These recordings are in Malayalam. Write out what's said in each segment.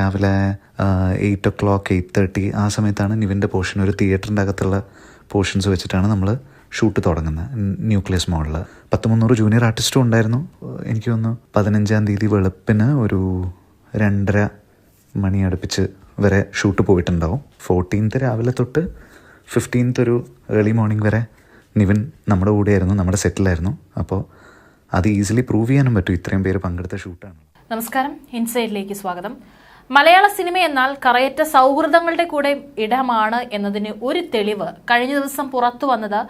രാവിലെ eight o'clock eight thirty ആ സമയത്താണ് നിവിന്റെ പോർഷൻ ഒരു തിയേറ്ററിന്റെ അകത്തുള്ള പോർഷൻസ് വെച്ചിട്ടാണ് നമ്മൾ ഷൂട്ട് തുടങ്ങുന്നത്. ന്യൂക്ലിയസ് മോളിൽ പത്ത് മുന്നൂറ് ജൂനിയർ ആർട്ടിസ്റ്റും ഉണ്ടായിരുന്നു. എനിക്ക് തോന്നുന്നു പതിനഞ്ചാം തീയതി വെളുപ്പിന് ഒരു രണ്ടര മണി അടുപ്പിച്ച് വരെ ഷൂട്ട് പോയിട്ടുണ്ടാവും. ഫോർട്ടീൻത്ത് രാവിലെ തൊട്ട് ഫിഫ്റ്റീൻത്ത് ഒരു ഏർലി മോർണിംഗ് വരെ നിവിൻ നമ്മുടെ കൂടെയായിരുന്നു നമ്മുടെ സെറ്റിലായിരുന്നു അപ്പോൾ അത് ഈസിലി പ്രൂവ് ചെയ്യാനും പറ്റും. ഇത്രയും പേര് പങ്കെടുത്ത ഷൂട്ടാണ് നമസ്കാരം. ഇൻസൈഡിലേക്ക് സ്വാഗതം. മലയാള സിനിമ എന്നാൽ കറയറ്റ സൗഹൃദങ്ങളുടെ കൂടെ ഇടമാണ് എന്നതിന് ഒരു തെളിവ് കഴിഞ്ഞ ദിവസം പുറത്തു വന്നത്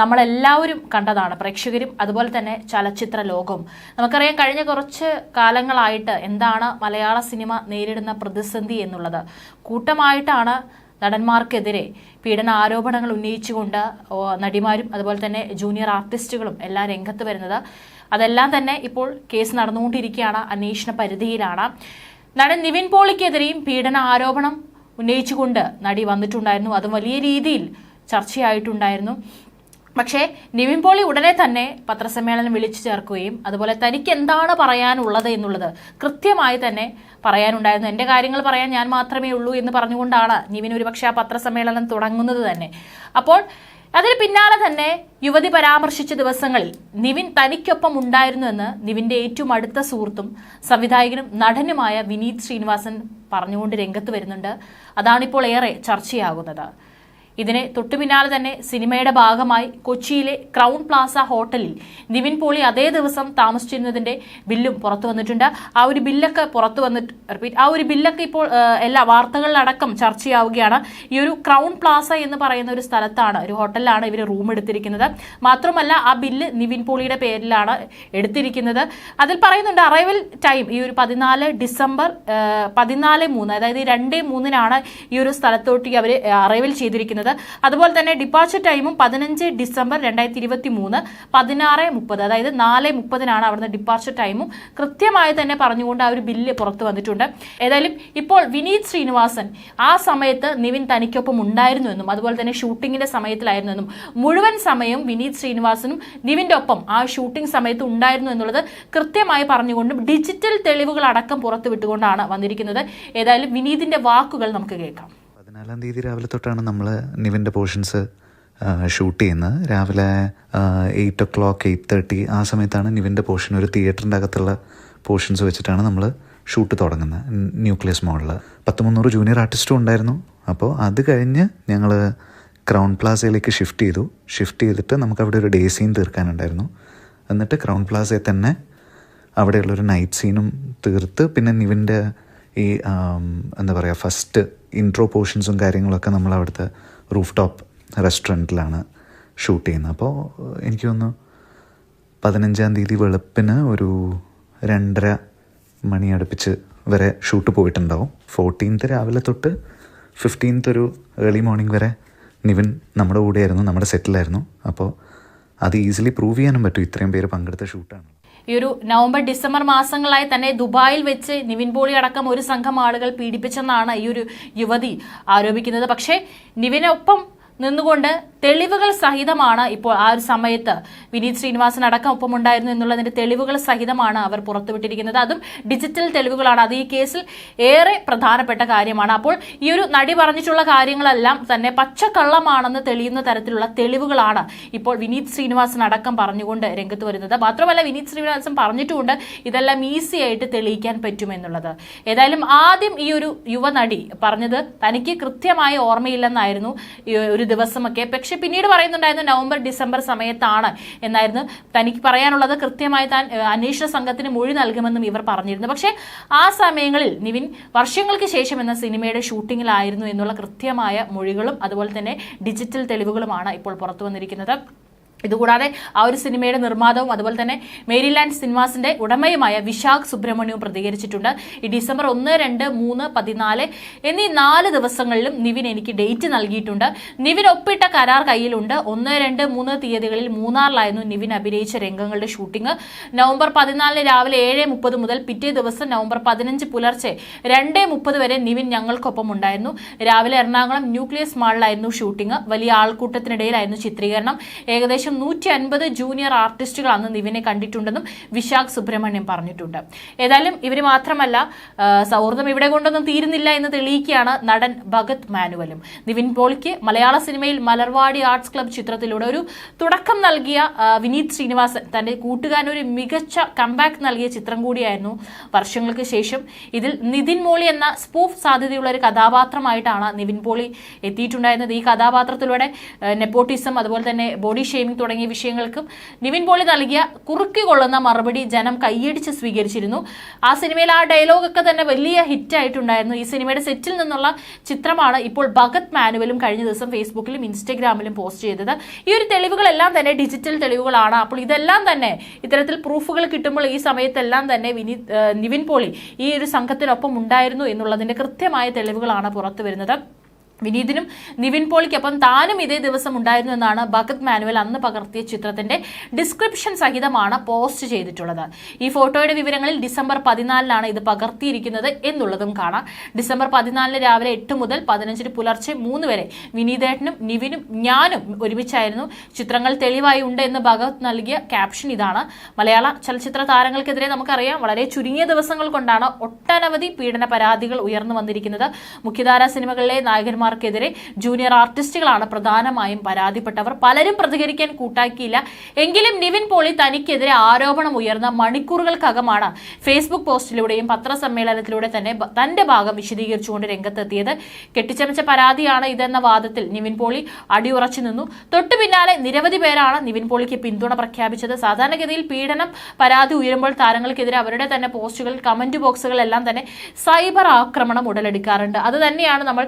നമ്മളെല്ലാവരും കണ്ടതാണ് പ്രേക്ഷകരും അതുപോലെ തന്നെ ചലച്ചിത്ര ലോകവും. നമുക്കറിയാം കഴിഞ്ഞ കുറച്ച് കാലങ്ങളായിട്ട് എന്താണ് മലയാള സിനിമ നേരിടുന്ന പ്രതിസന്ധി എന്നുള്ളത്. കൂട്ടമായിട്ടാണ് നടന്മാർക്കെതിരെ പീഡന ആരോപണങ്ങൾ ഉന്നയിച്ചുകൊണ്ട് നടിമാരും അതുപോലെ തന്നെ ജൂനിയർ ആർട്ടിസ്റ്റുകളും എല്ലാം രംഗത്ത് വരുന്നത്. അതെല്ലാം തന്നെ ഇപ്പോൾ കേസ് നടന്നുകൊണ്ടിരിക്കുകയാണ് അന്വേഷണ പരിധിയിലാണ്. നടൻ നിവിൻ പോളിക്കെതിരെയും പീഡന ആരോപണം ഉന്നയിച്ചുകൊണ്ട് നടി വന്നിട്ടുണ്ടായിരുന്നു. അതും വലിയ രീതിയിൽ ചർച്ചയായിട്ടുണ്ടായിരുന്നു. പക്ഷേ നിവിൻ പോളി ഉടനെ തന്നെ പത്രസമ്മേളനം വിളിച്ചു ചേർക്കുകയും അതുപോലെ തനിക്ക് എന്താണ് പറയാനുള്ളത് എന്നുള്ളത് കൃത്യമായി തന്നെ പറയാനുണ്ടായിരുന്നു. എന്റെ കാര്യങ്ങൾ പറയാൻ ഞാൻ മാത്രമേ ഉള്ളൂ എന്ന് പറഞ്ഞുകൊണ്ടാണ് നിവിൻ ഒരുപക്ഷെ ആ പത്രസമ്മേളനം തുടങ്ങുന്നത് തന്നെ. അപ്പോൾ അതിന് പിന്നാലെ തന്നെ യുവതി പരാമർശിച്ച ദിവസങ്ങളിൽ നിവിൻ തനിക്കൊപ്പം ഉണ്ടായിരുന്നുവെന്ന് നിവിന്റെ ഏറ്റവും അടുത്ത സുഹൃത്തും സംവിധായകനും നടനുമായ വിനീത് ശ്രീനിവാസൻ പറഞ്ഞുകൊണ്ട് രംഗത്ത് വരുന്നുണ്ട്. അതാണിപ്പോൾ ഏറെ ചർച്ചയാകുന്നത്. ഇതിന് തൊട്ടുപിന്നാലെ തന്നെ സിനിമയുടെ ഭാഗമായി കൊച്ചിയിലെ ക്രൗൺ പ്ലാസ ഹോട്ടലിൽ നിവിൻ പോളി അതേ ദിവസം താമസിച്ചിരുന്നതിന്റെ ബില്ലും പുറത്തു വന്നിട്ടുണ്ട്. ആ ഒരു ബില്ലൊക്കെ പുറത്തു വന്നിട്ട് റിപ്പീറ്റ് ആ ഒരു ബില്ലൊക്കെ ഇപ്പോൾ എല്ലാ വാർത്തകളിലടക്കം ചർച്ചയാവുകയാണ്. ഈ ഒരു ക്രൗൺ പ്ലാസ എന്ന് പറയുന്ന ഒരു സ്ഥലത്താണ് ഒരു ഹോട്ടലിലാണ് ഇവർ റൂം എടുത്തിരിക്കുന്നത്. മാത്രമല്ല ആ ബില്ല് നിവിൻ പോളിയുടെ പേരിലാണ് എടുത്തിരിക്കുന്നത്. അതിൽ പറയുന്നുണ്ട് അറൈവൽ ടൈം ഈ ഒരു പതിനാല് ഡിസംബർ പതിനാല് മൂന്ന് അതായത് രണ്ടേ മൂന്നിനാണ് ഈ ഒരു സ്ഥലത്തോട്ട് അവർ അറൈവൽ ചെയ്തിരിക്കുന്നത്. അതുപോലെ തന്നെ ഡിപ്പാർച്ചർ ടൈമും പതിനഞ്ച് ഡിസംബർ രണ്ടായിരത്തി ഇരുപത്തി മൂന്ന് പതിനാറ് മുപ്പത് അതായത് നാല് മുപ്പതിനാണ് അവിടുന്ന് ഡിപ്പാർച്ചർ ടൈമും കൃത്യമായി തന്നെ പറഞ്ഞുകൊണ്ട് ആ ഒരു ബില്ല് പുറത്തു വന്നിട്ടുണ്ട്. ഏതായാലും ഇപ്പോൾ വിനീത് ശ്രീനിവാസൻ ആ സമയത്ത് നിവിൻ തനിക്കൊപ്പം ഉണ്ടായിരുന്നു എന്നും അതുപോലെ തന്നെ ഷൂട്ടിങ്ങിന്റെ സമയത്തിലായിരുന്നു എന്നും മുഴുവൻ സമയം വിനീത് ശ്രീനിവാസനും നിവിന്റെ ഒപ്പം ആ ഷൂട്ടിംഗ് സമയത്ത് ഉണ്ടായിരുന്നു എന്നുള്ളത് കൃത്യമായി പറഞ്ഞുകൊണ്ടും ഡിജിറ്റൽ തെളിവുകൾ അടക്കം പുറത്തുവിട്ടുകൊണ്ടാണ് വന്നിരിക്കുന്നത്. ഏതായാലും വിനീതിന്റെ വാക്കുകൾ നമുക്ക് കേൾക്കാം. പതിനാലാം തീയതി രാവിലെ തൊട്ടാണ് നമ്മൾ നിവിന്റെ പോർഷൻസ് ഷൂട്ട് ചെയ്യുന്നത്. രാവിലെ eight o'clock eight thirty ആ സമയത്താണ് നിവിന്റെ പോർഷൻ ഒരു തിയേറ്ററിന്റെ അകത്തുള്ള പോർഷൻസ് വെച്ചിട്ടാണ് നമ്മൾ ഷൂട്ട് തുടങ്ങുന്നത്. ന്യൂക്ലിയസ് മോളിൽ പത്ത് മുന്നൂറ് ജൂനിയർ ആർട്ടിസ്റ്റും ഉണ്ടായിരുന്നു. അപ്പോൾ അത് കഴിഞ്ഞ് ഞങ്ങൾ ക്രൗൺ പ്ലാസയിലേക്ക് ഷിഫ്റ്റ് ചെയ്തു. ഷിഫ്റ്റ് ചെയ്തിട്ട് നമുക്ക് അവിടെ ഒരു ഡേ സീൻ തീർക്കാനുണ്ടായിരുന്നു. എന്നിട്ട് ക്രൗൺ പ്ലാസയിൽ തന്നെ അവിടെയുള്ളൊരു നൈറ്റ് സീനും തീർത്ത് പിന്നെ നിവിന്റെ ഈ എന്താ പറയുക ഫസ്റ്റ് ഇൻട്രോ പോർഷൻസും കാര്യങ്ങളൊക്കെ നമ്മൾ അവിടുത്തെ റൂഫ് ടോപ്പ് റെസ്റ്റോറന്റിലാണ് ഷൂട്ട് ചെയ്യുന്നത്. അപ്പോൾ എനിക്ക് തോന്നുന്നു പതിനഞ്ചാം തീയതി വെളുപ്പിന് ഒരു രണ്ടര മണി അടുപ്പിച്ച് വരെ ഷൂട്ട് പോയിട്ടുണ്ടാവും. ഫോർട്ടീൻത്ത് രാവിലെ തൊട്ട് ഫിഫ്റ്റീൻത്ത് ഒരു ഏർലി മോർണിംഗ് വരെ നിവിൻ നമ്മുടെ കൂടെയായിരുന്നു നമ്മുടെ സെറ്റിലായിരുന്നു അപ്പോൾ അത് ഈസിലി പ്രൂവ് ചെയ്യാനും പറ്റും. ഇത്രയും പേര് പങ്കെടുത്ത ഷൂട്ടാണ് ഈ ഒരു നവംബർ ഡിസംബർ മാസങ്ങളായി തന്നെ ദുബായിൽ വെച്ച് നിവിൻ പോളി അടക്കം ഒരു സംഘം ആളുകൾ പീഡിപ്പിച്ചെന്നാണ് ഈ ഒരു യുവതി ആരോപിക്കുന്നത്. പക്ഷേ നിവിനൊപ്പം നിന്നുകൊണ്ട് തെളിവുകൾ സഹിതമാണ് ഇപ്പോൾ ആ ഒരു സമയത്ത് വിനീത് ശ്രീനിവാസൻ അടക്കം ഒപ്പം ഉണ്ടായിരുന്നു എന്നുള്ളതിന്റെ തെളിവുകൾ സഹിതമാണ് അവർ പുറത്തുവിട്ടിരിക്കുന്നത്. അതും ഡിജിറ്റൽ തെളിവുകളാണ്. അത് ഈ കേസിൽ ഏറെ പ്രധാനപ്പെട്ട കാര്യമാണ്. അപ്പോൾ ഈ ഒരു നടി പറഞ്ഞിട്ടുള്ള കാര്യങ്ങളെല്ലാം തന്നെ പച്ചക്കള്ളമാണെന്ന് തെളിയുന്ന തരത്തിലുള്ള തെളിവുകളാണ് ഇപ്പോൾ വിനീത് ശ്രീനിവാസൻ അടക്കം പറഞ്ഞുകൊണ്ട് രംഗത്ത് വരുന്നത്. മാത്രമല്ല വിനീത് ശ്രീനിവാസൻ പറഞ്ഞിട്ടുമുണ്ട് ഇതെല്ലാം ഈസി ആയിട്ട് തെളിയിക്കാൻ പറ്റുമെന്നുള്ളത് ഏതായാലും ആദ്യം ഈ ഒരു യുവനടി പറഞ്ഞത് തനിക്ക് കൃത്യമായി ഓർമ്മയില്ലെന്നായിരുന്നു ഈ ദിവസമൊക്കെ. പക്ഷെ പിന്നീട് പറയുന്നുണ്ടായിരുന്നു നവംബർ ഡിസംബർ സമയത്താണ് എന്നായിരുന്നു തനിക്ക് പറയാനുള്ളത്. കൃത്യമായി താൻ അന്വേഷണ സംഘത്തിന് മൊഴി നൽകുമെന്നും ഇവർ പറഞ്ഞിരുന്നു. പക്ഷേ ആ സമയങ്ങളിൽ നിവിൻ വർഷങ്ങൾക്ക് ശേഷം എന്ന സിനിമയുടെ ഷൂട്ടിങ്ങിലായിരുന്നു എന്നുള്ള കൃത്യമായ മൊഴികളും അതുപോലെ തന്നെ ഡിജിറ്റൽ തെളിവുകളുമാണ് ഇപ്പോൾ പുറത്തു വന്നിരിക്കുന്നത്. ഇതുകൂടാതെ ആ ഒരു സിനിമയുടെ നിർമ്മാതാവും അതുപോലെ തന്നെ മേരിലാൻഡ് സിനിമാസിന്റെ ഉടമയുമായ വിശാഖ് സുബ്രഹ്മണ്യവും പ്രതികരിച്ചിട്ടുണ്ട്. ഈ ഡിസംബർ ഒന്ന് രണ്ട് മൂന്ന് പതിനാല് എന്നീ നാല് ദിവസങ്ങളിലും നിവിൻ എനിക്ക് ഡേറ്റ് നൽകിയിട്ടുണ്ട്. നിവിൻ ഒപ്പിട്ട കരാർ കയ്യിലുണ്ട്. ഒന്ന് രണ്ട് മൂന്ന് തീയതികളിൽ മൂന്നാറിലായിരുന്നു നിവിൻ അഭിനയിച്ച രംഗങ്ങളുടെ ഷൂട്ടിംഗ്. നവംബർ പതിനാലിന് രാവിലെ ഏഴ് മുപ്പത് മുതൽ പിറ്റേ ദിവസം നവംബർ പതിനഞ്ച് പുലർച്ചെ രണ്ട് മുപ്പത് വരെ നിവിൻ ഞങ്ങൾക്കൊപ്പം ഉണ്ടായിരുന്നു. രാവിലെ എറണാകുളം ന്യൂക്ലിയസ് മാളിലായിരുന്നു ഷൂട്ടിംഗ്. വലിയ ആൾക്കൂട്ടത്തിനിടയിലായിരുന്നു ചിത്രീകരണം. ഏകദേശം നൂറ്റി അൻപത് ജൂനിയർ ആർട്ടിസ്റ്റുകൾ അന്ന് നിവിനെ കണ്ടിട്ടുണ്ടെന്നും വിശാഖ് സുബ്രഹ്മണ്യം പറഞ്ഞിട്ടുണ്ട്. ഏതായാലും ഇവർ മാത്രമല്ല സൗഹൃദം ഇവിടെ കൊണ്ടൊന്നും തീരുന്നില്ല എന്ന് തെളിയിക്കുകയാണ് നടൻ ഭഗത് മാനുവലും. നിവിൻ പോളിക്ക് മലയാള സിനിമയിൽ മലർവാടി ആർട്സ് ക്ലബ് ചിത്രത്തിലൂടെ ഒരു തുടക്കം നൽകിയ വിനീത് ശ്രീനിവാസൻ. തന്റെ കൂട്ടുകാരൻ ഒരു മികച്ച കംബാക്ക് നൽകിയ ചിത്രം കൂടിയായിരുന്നു വർഷങ്ങൾക്ക് ശേഷം. ഇതിൽ നിതിൻ മോളി എന്ന സ്പൂഫ് സാധ്യതയുള്ള ഒരു കഥാപാത്രമായിട്ടാണ് നിവിൻ പോളി എത്തിയിട്ടുണ്ടായിരുന്നത്. ഈ കഥാപാത്രത്തിലൂടെ നെപ്പോട്ടിസം അതുപോലെ തന്നെ ബോഡി ഷെയ്മിംഗ് തുടങ്ങിയ വിഷയങ്ങൾക്കും നിവിൻ പോളി നൽകിയ കുറുക്കി കൊള്ളുന്ന മറുപടി ജനം കൈയടിച്ച് സ്വീകരിച്ചിരുന്നു. ആ സിനിമയിൽ ആ ഡയലോഗൊക്കെ തന്നെ വലിയ ഹിറ്റായിട്ടുണ്ടായിരുന്നു ഈ സിനിമയുടെ സെറ്റിൽ നിന്നുള്ള ചിത്രമാണ് ഇപ്പോൾ ഭഗത് മാനുവലും കഴിഞ്ഞ ദിവസം ഫേസ്ബുക്കിലും ഇൻസ്റ്റഗ്രാമിലും പോസ്റ്റ് ചെയ്തത്. ഈ ഒരു തെളിവുകളെല്ലാം തന്നെ ഡിജിറ്റൽ തെളിവുകളാണ്. അപ്പോൾ ഇതെല്ലാം തന്നെ ഇത്തരത്തിൽ പ്രൂഫുകൾ കിട്ടുമ്പോൾ ഈ സമയത്തെല്ലാം തന്നെ വിനി നിവിൻ പോളി ഈ ഒരു സംഘത്തിനൊപ്പം ഉണ്ടായിരുന്നു എന്നുള്ളതിന്റെ കൃത്യമായ തെളിവുകളാണ് പുറത്തു വരുന്നത്. വിനീതിനും നിവിൻ പോളിക്കൊപ്പം താനും ഇതേ ദിവസം ഉണ്ടായിരുന്നു എന്നാണ് ഭഗത് മാനുവൽ അന്ന് പകർത്തിയ ചിത്രത്തിന്റെ ഡിസ്ക്രിപ്ഷൻ സഹിതമാണ് പോസ്റ്റ് ചെയ്തിട്ടുള്ളത്. ഈ ഫോട്ടോയുടെ വിവരങ്ങളിൽ ഡിസംബർ പതിനാലിനാണ് ഇത് പകർത്തിയിരിക്കുന്നത് എന്നുള്ളതും കാണാം. ഡിസംബർ പതിനാലിന് രാവിലെ എട്ട് മുതൽ പതിനഞ്ചിന് പുലർച്ചെ മൂന്ന് വരെ വിനീതേട്ടനും നിവിനും ഞാനും ഒരുമിച്ചായിരുന്നു. ചിത്രങ്ങൾ തെളിവായി ഉണ്ട് എന്ന് ഭഗത് നൽകിയ ക്യാപ്ഷൻ ഇതാണ്. മലയാള ചലച്ചിത്ര താരങ്ങൾക്കെതിരെ നമുക്കറിയാം വളരെ ചുരുങ്ങിയ ദിവസങ്ങൾ കൊണ്ടാണ് ഒട്ടനവധി പീഡന പരാതികൾ ഉയർന്നു വന്നിരിക്കുന്നത്. മുഖ്യധാര സിനിമകളിലെ നായകന്മാർക്കെതിരെ ജൂനിയർ ആർട്ടിസ്റ്റുകളാണ് പ്രധാനമായും പരാതിപ്പെട്ടവർ. പലരും പ്രതികരിക്കാൻ കൂട്ടാക്കിയില്ല. എങ്കിലും നിവിൻ പോളി തനിക്കെതിരെ ആരോപണം ഉയർന്ന മണിക്കൂറുകൾക്കകമാണ് ഫേസ്ബുക്ക് പോസ്റ്റിലൂടെയും പത്രസമ്മേളനത്തിലൂടെ തന്നെ തന്റെ ഭാഗം വിശദീകരിച്ചുകൊണ്ട് രംഗത്തെത്തിയത്. കെട്ടിച്ചമച്ച പരാതിയാണ് ഇതെന്ന വാദത്തിൽ നിവിൻ പോളി അടിയുറച്ചു നിന്നു. തൊട്ടു പിന്നാലെ നിരവധി പേരാണ് നിവിൻ പോളിക്ക് പിന്തുണ പ്രഖ്യാപിച്ചത്. സാധാരണഗതിയിൽ പീഡനം പരാതി ഉയരുമ്പോൾ താരങ്ങൾക്കെതിരെ അവരുടെ തന്നെ പോസ്റ്റുകൾ കമന്റ് ബോക്സുകളെല്ലാം തന്നെ സൈബർ ആക്രമണം ഉടലെടുക്കാറുണ്ട്. അത് തന്നെയാണ് നമ്മൾ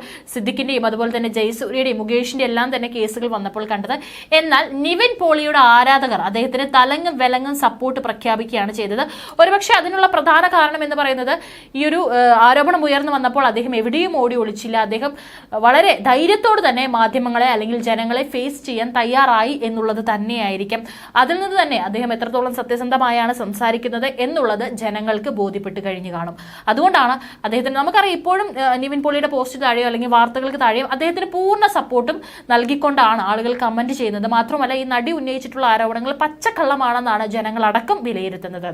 സിദ്ദിഖിന്റെയും അതുപോലെ തന്നെ ജയസൂര്യയുടെയും മുകേഷിന്റെ എല്ലാം തന്നെ കേസുകൾ വന്നപ്പോൾ കണ്ടത്. എന്നാൽ നിവിൻ പോളിയുടെ ആരാധകർ അദ്ദേഹത്തിന് തലങ്ങും വിലങ്ങും സപ്പോർട്ട് പ്രഖ്യാപിക്കുകയാണ് ചെയ്തത്. ഒരുപക്ഷെ അതിനുള്ള പ്രധാന കാരണം എന്ന് പറയുന്നത് ഈ ഒരു ആരോപണം ഉയർന്നു വന്നപ്പോൾ അദ്ദേഹം എവിടെയും ഓടി ഒളിച്ചില്ല. അദ്ദേഹം വളരെ ധൈര്യത്തോട് തന്നെ മാധ്യമങ്ങളെ അല്ലെങ്കിൽ ജനങ്ങളെ ഫേസ് ചെയ്യാൻ തയ്യാറായി എന്നുള്ളത് തന്നെയായിരിക്കും. അതിൽ നിന്ന് തന്നെ അദ്ദേഹം എത്രത്തോളം സത്യസന്ധമായാണ് സംസാരിക്കുന്നത് എന്നുള്ളത് ജനങ്ങൾക്ക് ബോധ്യപ്പെട്ട് കഴിഞ്ഞു കാണും. അതുകൊണ്ടാണ് അദ്ദേഹത്തിന് നമുക്കറിയാം ഇപ്പോഴും നിവിൻ പോളിയുടെ പോസ്റ്റ് താഴെയോ അല്ലെങ്കിൽ വാർത്തകൾക്ക് താഴെയോ അദ്ദേഹത്തിന് പൂർണ സപ്പോർട്ടും നൽകിക്കൊണ്ടാണ് ആളുകൾ കമന്റ് ചെയ്യുന്നത്. മാത്രമല്ല ഈ നടി ഉന്നയിച്ചിട്ടുള്ള ആരോപണങ്ങൾ പച്ചക്കള്ളമാണെന്നാണ് ജനങ്ങളടക്കം വിലയിരുത്തുന്നത്.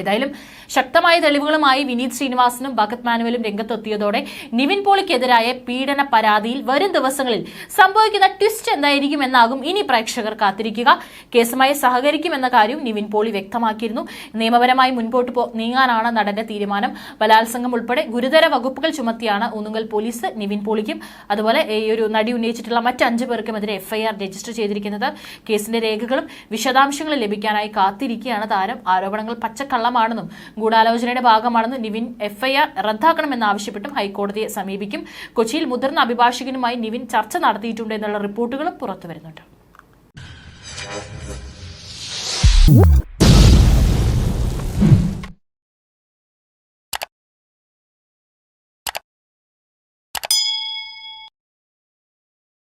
ഏതായാലും ശക്തമായ തെളിവുകളുമായി വിനീത് ശ്രീനിവാസനും ഭഗത് മാനുവലും രംഗത്തെത്തിയതോടെ നിവിൻ പോളിക്കെതിരായ പീഡന പരാതിയിൽ വരും ദിവസങ്ങളിൽ സംഭവിക്കുന്ന ട്വിസ്റ്റ് എന്തായിരിക്കും എന്നാകും ഇനി പ്രേക്ഷകർ കാത്തിരിക്കുക. കേസുമായി സഹകരിക്കുമെന്ന കാര്യം നിവിൻ പോളി വ്യക്തമാക്കിയിരുന്നു. നിയമപരമായി മുൻപോട്ട് നീങ്ങാനാണ് നടന്റെ തീരുമാനം. ബലാത്സംഗം ഉൾപ്പെടെ ഗുരുതര വകുപ്പുകൾ ചുമത്തിയാണ് ഒന്നുങ്കൽ പോലീസ് നിവിൻ പോളിക്കും. അതുപോലെ ഈ ഒരു നടി ഉന്നയിച്ചിട്ടുള്ള മറ്റ് അഞ്ചു പേർക്കുമെതിരെ എഫ്ഐആർ രജിസ്റ്റർ ചെയ്തിരിക്കുന്നത്. കേസിന്റെ രേഖകളും വിശദാംശങ്ങളും ലഭിക്കാനായി കാത്തിരിക്കുകയാണ് താരം. ആരോപണങ്ങൾ പച്ചക്കള്ളമാണെന്നും ഗൂഢാലോചനയുടെ ഭാഗമാണെന്നും നിവിൻ എഫ്ഐആർ റദ്ദാക്കണമെന്നാവശ്യപ്പെട്ടും ഹൈക്കോടതിയെ സമീപിക്കും. കൊച്ചിയിൽ മുതിർന്ന അഭിഭാഷകനുമായി നിവിൻ ചർച്ച നടത്തിയിട്ടുണ്ട് എന്നുള്ള റിപ്പോർട്ടുകളും പുറത്തുവരുന്നുണ്ട്.